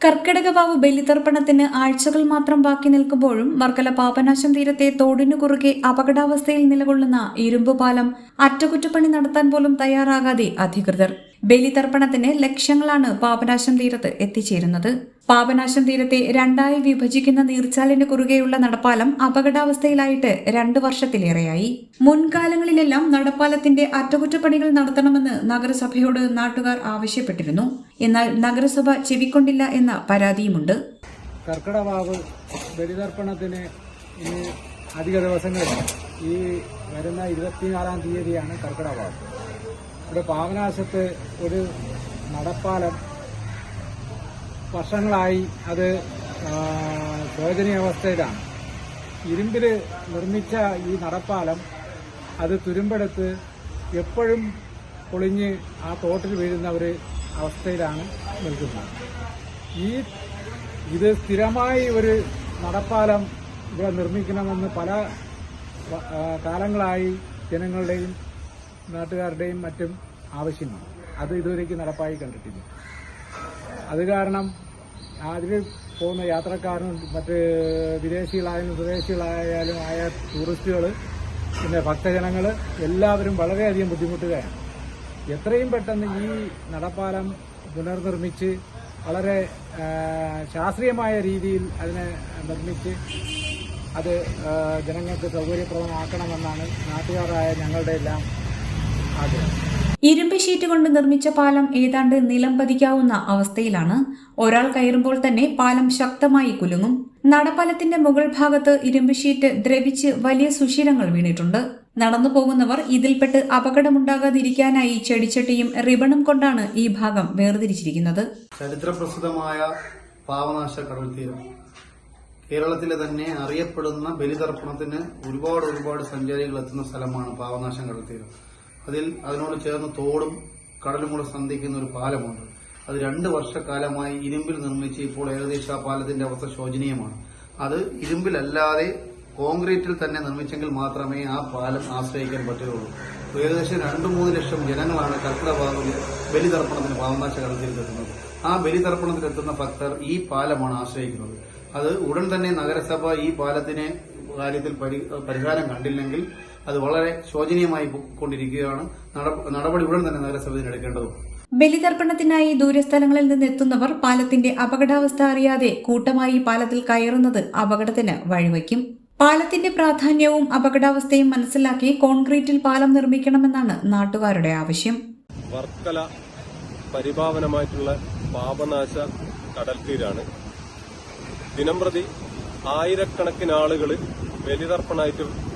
കർക്കിടകവാവ് ബലിതർപ്പണത്തിന് ആഴ്ചകൾ മാത്രം ബാക്കി നിൽക്കുമ്പോഴും വർക്കല പാപനാശം തീരത്തെ തോടിനു കുറുകെ അപകടാവസ്ഥയിൽ നിലകൊള്ളുന്ന ഇരുമ്പ് പാലം അറ്റകുറ്റപ്പണി നടത്താൻ പോലും തയ്യാറാകാതെ അധികൃതർ. ബലിതർപ്പണത്തിന് ലക്ഷങ്ങളാണ് പാപനാശം തീരത്ത് എത്തിച്ചേരുന്നത്. പാപനാശം തീരത്തെ രണ്ടായി വിഭജിക്കുന്ന നീർച്ചാലിന് കുറുകെയുള്ള നടപ്പാലം അപകടാവസ്ഥയിലായിട്ട് രണ്ടു വർഷത്തിലേറെയായി. മുൻകാലങ്ങളിലെല്ലാം നടപ്പാലത്തിന്റെ അറ്റകുറ്റപ്പണികൾ നടത്തണമെന്ന് നഗരസഭയോട് നാട്ടുകാർ ആവശ്യപ്പെട്ടിരുന്നു. എന്നാൽ നഗരസഭ ചെവിക്കൊണ്ടില്ല എന്ന പരാതിയുമുണ്ട്. കർക്കിടവാവ് ബലിതർപ്പണത്തിന് അധിക ദിവസങ്ങളില്ല. ഈ വരുന്ന ഇരുപത്തിനാലാം തീയതിയാണ് കർക്കിടവാവ് ഇവിടെ പാവനാശത്ത് ഒരു നടപ്പാലം വർഷങ്ങളായി അത് ശോചനീയാവസ്ഥയിലാണ്. ഇരുമ്പിൽ നിർമ്മിച്ച ഈ നടപ്പാലം അത് തുരുമ്പെടുത്ത് എപ്പോഴും പൊളിഞ്ഞ് ആ തോട്ടിൽ വീഴുന്ന ഒരു അവസ്ഥയിലാണ് നിൽക്കുന്നത്. ഈ ഇത് സ്ഥിരമായി ഒരു നടപ്പാലം ഇവിടെ നിർമ്മിക്കണമെന്ന് പല കാലങ്ങളായി ജനങ്ങളുടെയും നാട്ടുകാരുടെയും മറ്റും ആവശ്യമാണ്. അത് ഇതുവരേക്ക് നടപ്പായി കണ്ടിട്ടില്ല. അത് കാരണം അതിൽ പോകുന്ന യാത്രക്കാരനും മറ്റ് വിദേശികളായാലും സ്വദേശികളായാലും ആയ ടൂറിസ്റ്റുകൾ പിന്നെ ഭക്തജനങ്ങൾ എല്ലാവരും വളരെയധികം ബുദ്ധിമുട്ടുകയാണ്. എത്രയും പെട്ടെന്ന് ഈ നടപ്പാലം പുനർനിർമ്മിച്ച് വളരെ ശാസ്ത്രീയമായ രീതിയിൽ അതിനെ നിർമ്മിച്ച് അത് ജനങ്ങൾക്ക് സൗകര്യപ്രദമാക്കണമെന്നാണ് നാട്ടുകാരായ ഞങ്ങളുടെ എല്ലാം ആഗ്രഹം. ഇരുമ്പ് ഷീറ്റ് കൊണ്ട് നിർമ്മിച്ച പാലം ഏതാണ്ട് നിലം പതിക്കാവുന്ന അവസ്ഥയിലാണ്. ഒരാൾ കയറുമ്പോൾ തന്നെ പാലം ശക്തമായി കുലുങ്ങും. നടപ്പാലത്തിന്റെ മുകൾ ഭാഗത്ത് ഇരുമ്പ് ഷീറ്റ് ദ്രവിച്ച് വലിയ സുഷിരങ്ങൾ വീണിട്ടുണ്ട്. നടന്നു പോകുന്നവർ ഇതിൽപ്പെട്ട് അപകടമുണ്ടാകാതിരിക്കാനായി ചെടിച്ചട്ടിയും റിബണും കൊണ്ടാണ് ഈ ഭാഗം വേർതിരിച്ചിരിക്കുന്നത്. ചരിത്രപ്രസിദ്ധമായ പാവനാശ കടൽ തീരം കേരളത്തിലെ തന്നെ അറിയപ്പെടുന്ന ബലിതർപ്പണത്തിന് ഒരുപാട് ഒരുപാട് സഞ്ചാരികൾ എത്തുന്ന സ്ഥലമാണ് പാവനാശം കടൽ തീരം അതിൽ അതിനോട് ചേർന്ന് തോടും കടലും കൂടെ സന്ധിക്കുന്ന ഒരു പാലമുണ്ട്. അത് രണ്ട് വർഷക്കാലമായി ഇരുമ്പിൽ നിർമ്മിച്ച് ഇപ്പോൾ ഏകദേശം ആ പാലത്തിന്റെ അവസ്ഥ ശോചനീയമാണ്. അത് ഇരുമ്പിലല്ലാതെ കോൺക്രീറ്റിൽ തന്നെ നിർമ്മിച്ചെങ്കിൽ മാത്രമേ ആ പാലം ആശ്രയിക്കാൻ പറ്റുകയുള്ളൂ. ഏകദേശം രണ്ട് മൂന്ന് ലക്ഷം ജനങ്ങളാണ് കർക്കിട ഭാഗത്തിൽ ബലിതർപ്പണത്തിന് പാവനാശ കടൽത്തീരത്തെത്തുന്നത് ആ ബലിതർപ്പണത്തിലെത്തുന്ന ഭക്തർ ഈ പാലമാണ് ആശ്രയിക്കുന്നത്. അത് ഉടൻ തന്നെ നഗരസഭ ഈ പാലത്തിന് കാര്യത്തിൽ പരിഹാരം കണ്ടില്ലെങ്കിൽ അത് വളരെ ശോചനീയമായി കൊണ്ടിരിക്കുകയാണ്. നട- നടപടി ഉടൻ തന്നെ നഗരസഭയിൽ എടുക്കേണ്ടത് ബലിതർപ്പണത്തിനായി ദൂരസ്ഥലങ്ങളിൽ നിന്ന് എത്തുന്നവർ പാലത്തിന്റെ അപകടാവസ്ഥ അറിയാതെ കൂട്ടമായി പാലത്തിൽ കയറുന്നത് അപകടത്തിന് വഴിവെക്കും. പാലത്തിന്റെ പ്രാധാന്യവും അപകടാവസ്ഥയും മനസ്സിലാക്കി കോൺക്രീറ്റിൽ പാലം നിർമ്മിക്കണമെന്നാണ് നാട്ടുകാരുടെ ആവശ്യം. വർക്കല പരിപാവനമായിട്ടുള്ള പാപനാശ കടൽത്തീരാണ്. ദിനംപ്രതി ആയിരക്കണക്കിന് ആളുകൾ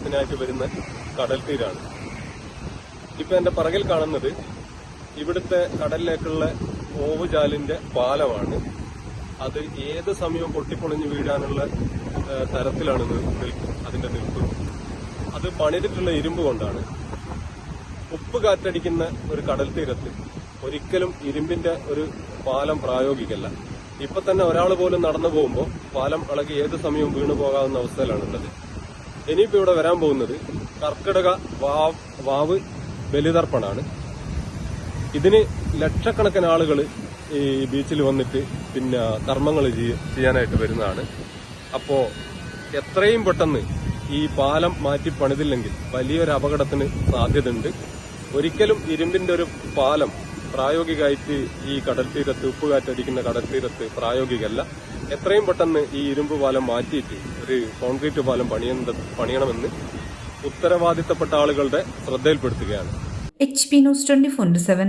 ബലിതർപ്പണായിട്ട് വരുന്ന കടൽ തീരാണ്. ഇപ്പൊ എന്റെ പറകിൽ കാണുന്നത് ഇവിടുത്തെ കടലിലേക്കുള്ള ഓവുചാലിന്റെ പാലമാണ്. അത് ഏത് സമയവും പൊട്ടിപ്പൊളിഞ്ഞ് വീഴാനുള്ള തരത്തിലാണ് അതിന്റെ നിൽപ്പ്. അത് പണിതിട്ടുള്ള ഇരുമ്പ് കൊണ്ടാണ്. ഉപ്പ് കാറ്റടിക്കുന്ന ഒരു കടൽ തീരത്ത് ഒരിക്കലും ഇരുമ്പിന്റെ ഒരു പാലം പ്രായോഗികല്ല. ഇപ്പൊ തന്നെ ഒരാൾ പോലും നടന്നു പോകുമ്പോൾ പാലം ഇളകി ഏത് സമയവും വീണു പോകാവുന്ന അവസ്ഥയിലാണുള്ളത്. ഇനിയിപ്പോ ഇവിടെ വരാൻ പോകുന്നത് കർക്കിടക വാവ് വാവ് ബലിതർപ്പണാണ്. ഇതിന് ലക്ഷക്കണക്കിന് ആളുകൾ ഈ ബീച്ചിൽ വന്നിട്ട് പിന്നെ കർമ്മങ്ങൾ ചെയ്യാനായിട്ട് വരുന്നതാണ്. അപ്പോ എത്രയും പെട്ടെന്ന് ഈ പാലം മാറ്റി പണിതില്ലെങ്കിൽ വലിയൊരു അപകടത്തിന് സാധ്യതയുണ്ട്. ഒരിക്കലും ഇരുമ്പിന്റെ ഒരു പാലം പ്രായോഗികമായിട്ട് ഈ കടൽ തീരത്ത് ഉപ്പുകാറ്റടിക്കുന്ന കടൽ തീരത്ത് പ്രായോഗികമല്ല എത്രയും പെട്ടെന്ന് ഈ ഇരുമ്പ് പാലം മാറ്റിയിട്ട് ഒരു കോൺക്രീറ്റ് പാലം പണിയേണ്ട പണിയണമെന്ന് ഉത്തരവാദിത്തപ്പെട്ട ആളുകളുടെ ശ്രദ്ധയിൽപ്പെടുത്തുകയാണ്. H P news twenty four seven